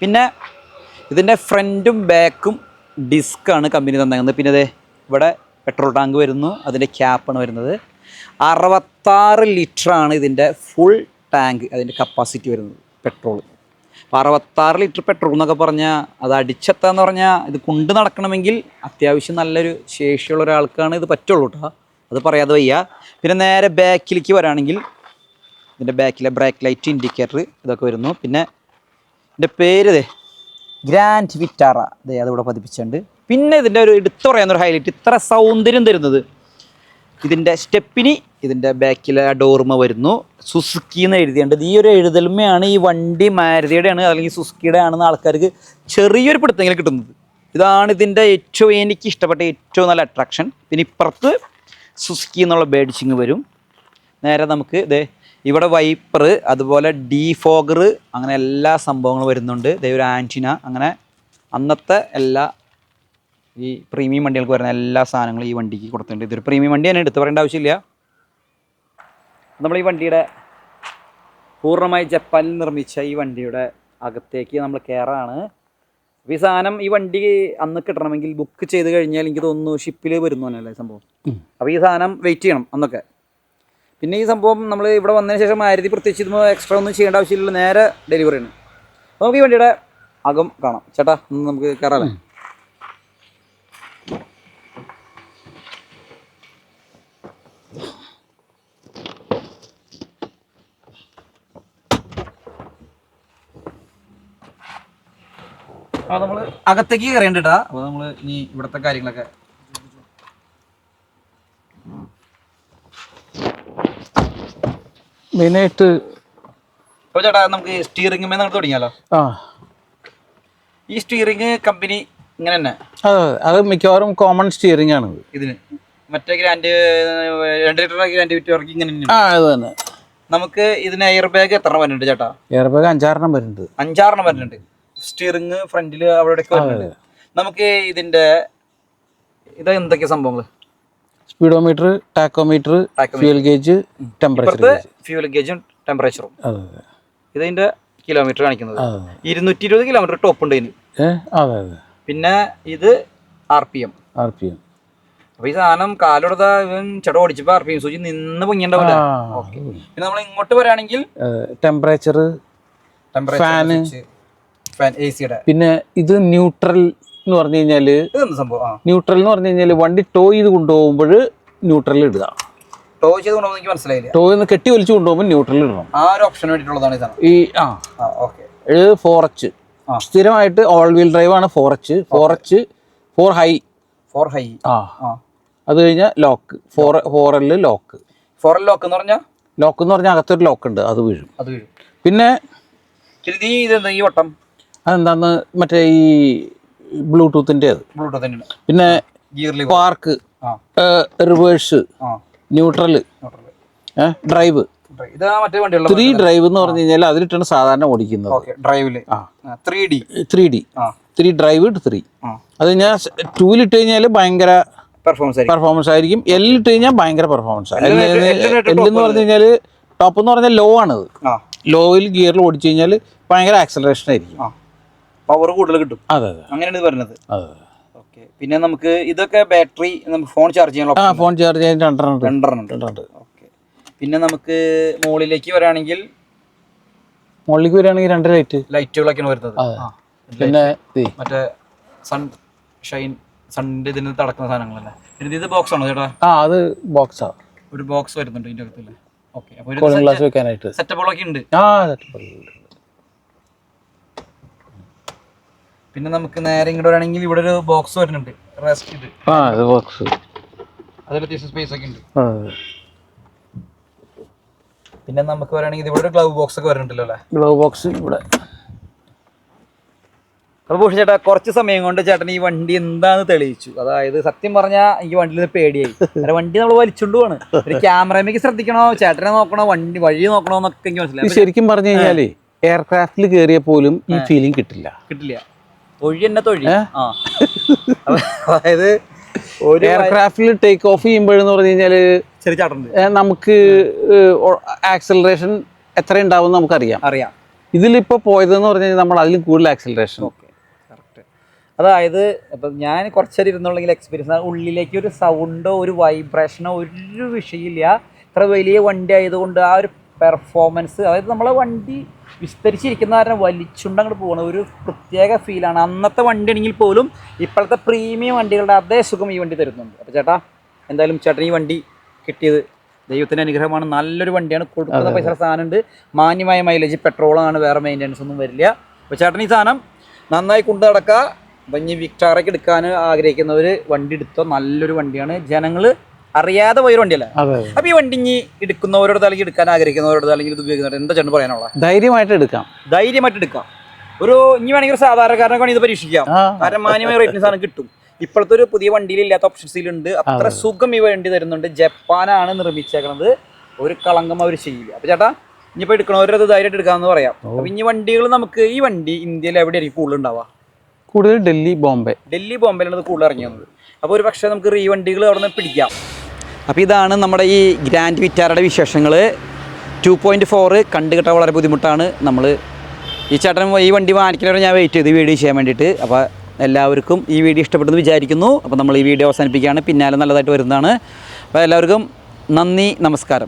പിന്നെ ഇതിന്റെ ഫ്രണ്ടും ബാക്കും ഡിസ്ക്കാണ് കമ്പനി തന്നേക്കുന്നത്. പിന്നെ അതെ ഇവിടെ പെട്രോൾ ടാങ്ക് വരുന്നു അതിന്റെ ക്യാപ്പാണ് വരുന്നത്. അറുപത്താറ് ലിറ്ററാണ് ഇതിന്റെ ഫുൾ ടാങ്ക് അതിന്റെ കപ്പാസിറ്റി വരുന്നത് പെട്രോൾ. അപ്പോൾ അറുപത്താറ് ലിറ്റർ പെട്രോൾ എന്നൊക്കെ പറഞ്ഞാൽ അത് അടിച്ചെത്താന്ന് പറഞ്ഞാൽ ഇത് കൊണ്ട് നടക്കണമെങ്കിൽ അത്യാവശ്യം നല്ലൊരു ശേഷിയുള്ള ഒരാൾക്കാണ് ഇത് പറ്റുള്ളൂ കേട്ടോ. അത് പറയാതെ വയ്യ. പിന്നെ നേരെ ബാക്കിലേക്ക് വരാണെങ്കിൽ ഇതിന്റെ ബാക്കിലെ ബ്രേക്ക് ലൈറ്റ് ഇൻഡിക്കേറ്റർ ഇതൊക്കെ വരുന്നു. പിന്നെ ഇതിന്റെ പേര് ഇതേ ഗ്രാൻഡ് വിറ്റാറ ദേ അതിവിടെ പതിപ്പിച്ചിട്ടുണ്ട്. പിന്നെ ഇതിന്റെ ഒരു എടുത്തു പറയാവുന്ന ഒരു ഹൈലൈറ്റ് ഇത്ര സൗന്ദര്യം തരുന്നത്. ഇതിന്റെ സ്റ്റെപ്പിനി ഇതിന്റെ ബാക്കിലെ ഡോർമ വരുന്നു. സുസുക്കി എന്ന് എഴുതിയുണ്ട് ഈ ഒരു എഴുതൽമയാണ് ഈ വണ്ടി മാരുതിയുടെയാണ് അല്ലെങ്കിൽ സുസുക്കിയുടെ ആണെന്ന് ആൾക്കാർക്ക് ചെറിയൊരു പിടുത്തെങ്കിലും കിട്ടുന്നത്. ഇതാണ് ഇതിന്റെ ഏറ്റവും എനിക്ക് ഇഷ്ടപ്പെട്ട ഏറ്റവും നല്ല അട്രാക്ഷൻ പിന്നെ ഇപ്പുറത്ത് സുസുക്കി എന്നുള്ള ബേഡിച്ചിങ് വരും. നേരെ നമുക്ക് ഇതേ ഇവിടെ വൈപ്പർ അതുപോലെ ഡീഫോഗർ അങ്ങനെ എല്ലാ സംഭവങ്ങളും വരുന്നുണ്ട്. ഒരു ആന്റിന അങ്ങനെ അന്നത്തെ എല്ലാ ഈ പ്രീമിയം വണ്ടികൾക്ക് വരുന്ന എല്ലാ സാധനങ്ങളും ഈ വണ്ടിക്ക് കൊടുത്തിട്ടുണ്ട്. ഇതൊരു പ്രീമിയം വണ്ടി തന്നെ എടുത്ത് പറയേണ്ട ആവശ്യമില്ല. നമ്മൾ ഈ വണ്ടിയുടെ പൂർണമായി ജപ്പാനിൽ നിർമ്മിച്ച ഈ വണ്ടിയുടെ അകത്തേക്ക് നമ്മൾ കയറാണ്. അപ്പോൾ ഈ സാധനം ഈ വണ്ടി അന്ന് കിട്ടണമെങ്കിൽ ബുക്ക് ചെയ്ത് കഴിഞ്ഞാൽ എനിക്ക് തോന്നുന്നു ഷിപ്പിൽ വരുന്നു തന്നെയല്ലേ സംഭവം? അപ്പോൾ ഈ സാധനം വെയിറ്റ് ചെയ്യണം അന്നൊക്കെ. പിന്നെ ഈ സംഭവം നമ്മൾ ഇവിടെ വന്നതിന് ശേഷം മാരുതി പ്രത്യേകിച്ച് ഇതുമ്പോൾ എക്സ്ട്രാ ഒന്നും ചെയ്യേണ്ട ആവശ്യമില്ല നേരെ ഡെലിവറിയാണ് നമുക്ക് ഈ വണ്ടിയുടെ അകം കാണാം. ചേട്ടാ ഒന്ന് നമുക്ക് കയറാമല്ലേ അപ്പോൾ നമ്മൾ അകത്തേക്ക് കയറേണ്ടിട്ടാ അപ്പോൾ നമ്മൾ ഇനി ഇവിടുത്തെ കാര്യങ്ങളൊക്കെ മെയിനായിട്ട് അപ്പോൾ ചേട്ടാ നമുക്ക് സ്റ്റിയറിംഗ് നമുക്ക് തുടങ്ങിയാലോ? ആ. ഈ സ്റ്റിയറിംഗ് കമ്പനി ഇങ്ങനെ തന്നെ? അതെ അത് മിക്കവാറും കോമൺ സ്റ്റിയറിംഗ് ആണ്. ഇതിന്. മറ്റേ ഗ്രാൻഡ് രണ്ട് ലിറ്റർ ഗ്രാൻഡ് വിറ്റവർക്ക് ഇങ്ങനെ ആ അത് തന്നെ. നമുക്ക് ഇതിന് എയർ ബാഗ് എത്ര വരുന്നുണ്ട് ചേട്ടാ? എയർ ബാഗ് അഞ്ചാറെണ്ണം വരുന്നുണ്ട്. അഞ്ചാറെണ്ണം വരുന്നുണ്ട്. സ്റ്റിയറിംഗ് ഫ്രണ്ടിൽ അവിടെ നമുക്ക് ഇതിന്റെ ഇത് എന്തൊക്കെയാ സംഭവങ്ങൾ speedometer tachometer. Fuel gauge temperature fuel ഗേജും ടെമ്പറേച്ചറും ഇതിന്റെ കിലോമീറ്റർ കാണിക്കുന്നത്. ഇരുന്നൂറ്റി ഇരുപത് കിലോമീറ്റർ ടോപ്പ് ഉണ്ട് ഇതിന്. പിന്നെ ഇത് R P M R P M അപ്പൊ ഈ സാധനം കാലെടുത്ത ഇവൻ ചേട്ട ഓടിച്ചപ്പോ ആർ പി എം സൂചി നിന്ന് പൊങ്ങിണ്ടാവില്ല. പിന്നെ നമ്മൾ ഇങ്ങോട്ട് വരാണെങ്കിൽ ടെമ്പറേച്ചർ ഫാന് ഫാൻ എ സിയുടെ പിന്നെ ഇത് ന്യൂട്രൽ എന്ന് പറഞ്ഞു കഴിഞ്ഞാൽ ന്യൂട്രൽ എന്ന് പറഞ്ഞു കഴിഞ്ഞാൽ വണ്ടി ടോ ചെയ്ത് കൊണ്ടുപോകുമ്പോൾ ന്യൂട്രൽ ഇടുക. ടോ ചെയ്ത് എനിക്ക് മനസ്സിലായില്ല. ടോ എന്ന് കെട്ടി വലിച്ചു കൊണ്ടുപോകുമ്പോൾ ന്യൂട്രൽ ഇടണം. ആ ഒരു ഓപ്ഷൻ വേണ്ടിയിട്ടുള്ളതാണ് ഈ ആ. ഓക്കെ ഇത് ഫോർ എച്ച് സ്ഥിരമായിട്ട് ഓൾ വീൽ ഡ്രൈവ് ആണ് four H four high four high ആ. അത് കഴിഞ്ഞാൽ lock four L lock four L lock എന്ന് പറഞ്ഞാൽ ലോക്ക് എന്ന് പറഞ്ഞാൽ അകത്തൊരു ലോക്ക് ഉണ്ട്. അത് വീഴും. അത് വീഴും. പിന്നെ ഈ വട്ടം? അതെന്താന്ന് മറ്റേ ഈ ബ്ലൂടൂത്തിന്റെ അത് ബ്ലൂടൂത്ത് തന്നെയാണ് പിന്നെ gear park reverse neutral drive. Three drive എന്ന് പറഞ്ഞു കഴിഞ്ഞാൽ അതിലിട്ടാണ് സാധാരണ ഓടിക്കുന്നത്. ഡ്രൈവിൽ. Three D. Three D. Three drive three. ആ. അത് ഞാൻ ടൂലിട്ട് കഴിഞ്ഞാൽ ഭയങ്കര പെർഫോമൻസ് ആയിരിക്കും. എല്ലിട്ട് കഴിഞ്ഞാൽ ഭയങ്കര പെർഫോമൻസ് ആയിരിക്കും എല്ലെന്ന് പറഞ്ഞു കഴിഞ്ഞാൽ ടോപ്പ് എന്ന് പറഞ്ഞാൽ ലോ ആണ് ലോയിൽ ഗിയറിൽ ഓടിച്ചു കഴിഞ്ഞാൽ ഭയങ്കര ആക്സലറേഷൻ ആയിരിക്കും. പവർ കൂടുതൽ കിട്ടും. അതെ അതെ. അങ്ങനെയാണ് ഇത് പറഞ്ഞത് അതെ ഓക്കെ പിന്നെ നമുക്ക് ഇതൊക്കെ ബാറ്ററി നമുക്ക് ഫോൺ ചാർജ് ചെയ്യാനുള്ള ആ ഫോൺ ചാർജ് ചെയ്യാൻ രണ്ടെണ്ണം ഉണ്ട്. രണ്ടെണ്ണം ഉണ്ട്. രണ്ടെണ്ണം ഉണ്ട്. ഓക്കെ പിന്നെ നമുക്ക് മുകളിലേക്ക് വരാണെങ്കിൽ മുകളിലേക്ക് വരികയാണെങ്കിൽ രണ്ട് ലൈറ്റ് ലൈറ്റുകളൊക്കെയാണ് വരുന്നത്. അതെ. ആ. പിന്നെ മറ്റേ സൺ ഷൈൻ സണ്ണിന്റെ ഇതിന് തടക്കുന്ന സാധനങ്ങളല്ലേ? പിന്നെ ഇത് ബോക്സ് ആണോ ചേട്ടാ? ആ അത് ബോക്സാ ഒരു ബോക്സ് വരുന്നുണ്ട് ഇതിന്റെ അകത്തല്ലേ ഓക്കെ അപ്പോൾ കൂളിംഗ് ഒരു ഗ്ലാസ് വെക്കാനായിട്ട്. സെറ്റപ്പുകളൊക്കെ ഉണ്ട്. ആ setup. പിന്നെ നമുക്ക് നേരെ ഇങ്ങോട്ട് വരാണെങ്കിൽ ഇവിടെ ഒരു ബോക്സ് വരുന്നുണ്ട്. റെസ്റ്റ് ഇത്. ആ അത് ബോക്സ് അതിൽ അത്യാവശ്യം സ്പേസ് ഒക്കെ ഉണ്ട്. പിന്നെ നമുക്ക് വരാണെങ്കിൽ ഇവിടെ ഒരു ഗ്ലൗ ബോക്സ് ഒക്കെ വരുന്നുണ്ടല്ലോ അല്ലേ? ഗ്ലൗ ബോക്സ് ഇവിടെ. അപ്പോൾ ഭൂഷൺ ചേട്ടാ കുറച്ച് സമയം കൊണ്ട് ചേട്ടൻ ഈ വണ്ടി എന്താന്ന് തെളിയിച്ചു. അതായത് സത്യം പറഞ്ഞാൽ ഈ വണ്ടിയിൽ നിന്ന് പേടിയായി. കാരണം വണ്ടി നമ്മൾ വലിച്ചുകൊണ്ട് പോവാണ്. ഒരു ക്യാമറമേക്ക് ശ്രദ്ധിക്കണോ? ചേട്ടനെ നോക്കണോ? വണ്ടി വഴി നോക്കണോ എന്നൊക്കെ എനിക്ക് ഇത് മനസ്സിലായി ശരിക്കും പറഞ്ഞു കഴിഞ്ഞാലേ എയർക്രാഫ്റ്റിൽ കയറിയ പോലും ഈ ഫീലിംഗ് കിട്ടില്ല. കിട്ടില്ല. തൊഴി തൊഴി അതായത് ഒരു എയർക്രാഫ്റ്റിൽ ടേക്ക് ഓഫ് ചെയ്യുമ്പോഴെന്ന് പറഞ്ഞു കഴിഞ്ഞാൽ നമുക്ക് ആക്സലറേഷൻ എത്ര ഉണ്ടാവും നമുക്കറിയാം. അറിയാം. ഇതിലിപ്പോ പോയതെന്ന് പറഞ്ഞു കഴിഞ്ഞാൽ നമ്മൾ അതിലും കൂടുതൽ ആക്സലറേഷൻ ഓക്കെ കറക്റ്റ്. അതായത് ഇപ്പം ഞാൻ കുറച്ചേരം ഇരുന്നുള്ളെങ്കിൽ എക്സ്പീരിയൻസ് ഉള്ളിലേക്ക് ഒരു സൗണ്ടോ ഒരു വൈബ്രേഷനോ ഒരു വിഷയമില്ല. ഇത്ര വലിയ വണ്ടി ആയതുകൊണ്ട് ആ ഒരു പെർഫോമൻസ് അതായത് നമ്മളെ വണ്ടി വിസ്തരിച്ചിരിക്കുന്ന കാരണം വലിച്ചുകൊണ്ട് അങ്ങോട്ട് പോകുന്ന ഒരു പ്രത്യേക ഫീലാണ് അന്നത്തെ വണ്ടി ആണെങ്കിൽ പോലും ഇപ്പോഴത്തെ പ്രീമിയം വണ്ടികളുടെ അതേ സുഖം ഈ വണ്ടി തരുന്നുണ്ട്. അപ്പോൾ ചേട്ടാ എന്തായാലും ചേട്ടൻ ഈ വണ്ടി കിട്ടിയത് ദൈവത്തിന്റെ അനുഗ്രഹമാണ്. നല്ലൊരു വണ്ടിയാണ്. കൊടുക്കുന്ന പൈസ സാധനമുണ്ട്. മാന്യമായ മൈലേജ് പെട്രോളാണ് വേറെ മെയിന്റെനൻസ് ഒന്നും വരില്ല. അപ്പോൾ ചേട്ടൻ ഈ സാധനം നന്നായി കൊണ്ടു നടക്കുക അപ്പം ഇനി വിക്ടാറയ്ക്ക് എടുക്കാൻ ആഗ്രഹിക്കുന്നവർ വണ്ടി എടുത്തോ. നല്ലൊരു വണ്ടിയാണ്. ജനങ്ങൾ അറിയാതെ പോയൊരു വണ്ടിയല്ലേ? അപ്പൊ ഈ വണ്ടി ഇനി എടുക്കുന്നവരോട് അല്ലെങ്കിൽ എടുക്കാൻ ആഗ്രഹിക്കുന്നവരോട് അല്ലെങ്കിൽ ഇത് ഉപയോഗിക്കുന്നവരോട് എന്താ ചേട്ടൻ പറയാനുള്ള? ധൈര്യമായിട്ട് എടുക്കാം. ധൈര്യമായിട്ട് എടുക്കാം. ഒരു ഇനി വേണമെങ്കിൽ ഒരു സാധാരണക്കാരനെ വേണമെങ്കിൽ ഇത് പരീക്ഷിക്കാം. പരമാന്യമായ കാരണം മാന്യമായ റേറ്റിന് സാധനം കിട്ടും. ഇപ്പോഴത്തെ ഒരു പുതിയ വണ്ടിയിൽ ഇല്ലാത്ത ഓപ്ഷൻസിലുണ്ട് അത്ര സുഖം ഈ വണ്ടി തരുന്നുണ്ട്. ജപ്പാനാണ് നിർമ്മിച്ചേക്കുന്നത് ഒരു കളങ്കം അവർ ചെയ്യില്ല. അപ്പൊ ചേട്ടാ ഇനിയിപ്പോ എടുക്കണവരത് ധൈര്യമായിട്ട് എടുക്കാന്ന് പറയാം. അപ്പൊ ഇനി വണ്ടികൾ നമുക്ക് ഈ വണ്ടി ഇന്ത്യയിൽ എവിടെയായിരിക്കും കൂടുതൽ ഉണ്ടാവുക? കൂടുതൽ ഡൽഹി ബോംബെ. ഡൽഹി ബോംബെയിലാണ് കൂടുതൽ ഇറങ്ങി വന്നത്. അപ്പോൾ ഒരു പക്ഷേ നമുക്ക് റീ വണ്ടികൾ അവിടെ നിന്ന് പിടിക്കാം. അപ്പോൾ ഇതാണ് നമ്മുടെ ഈ ഗ്രാൻഡ് വിറ്റാറയുടെ വിശേഷങ്ങൾ. ടു പോയിന്റ് ഫോറ് കണ്ടു കിട്ടാൻ വളരെ ബുദ്ധിമുട്ടാണ് നമ്മൾ. ഈ ചേട്ടൻ ഈ വണ്ടി വാങ്ങിക്കുന്നവരെ ഞാൻ വെയിറ്റ് ചെയ്ത് വീഡിയോ ചെയ്യാൻ വേണ്ടിയിട്ട്. അപ്പോൾ എല്ലാവർക്കും ഈ വീഡിയോ ഇഷ്ടപ്പെട്ടെന്ന് വിചാരിക്കുന്നു. അപ്പോൾ നമ്മൾ ഈ വീഡിയോ അവസാനിപ്പിക്കുകയാണ്. പിന്നാലെ നല്ലതായിട്ട് വരുന്നതാണ്. അപ്പോൾ എല്ലാവർക്കും നന്ദി നമസ്കാരം.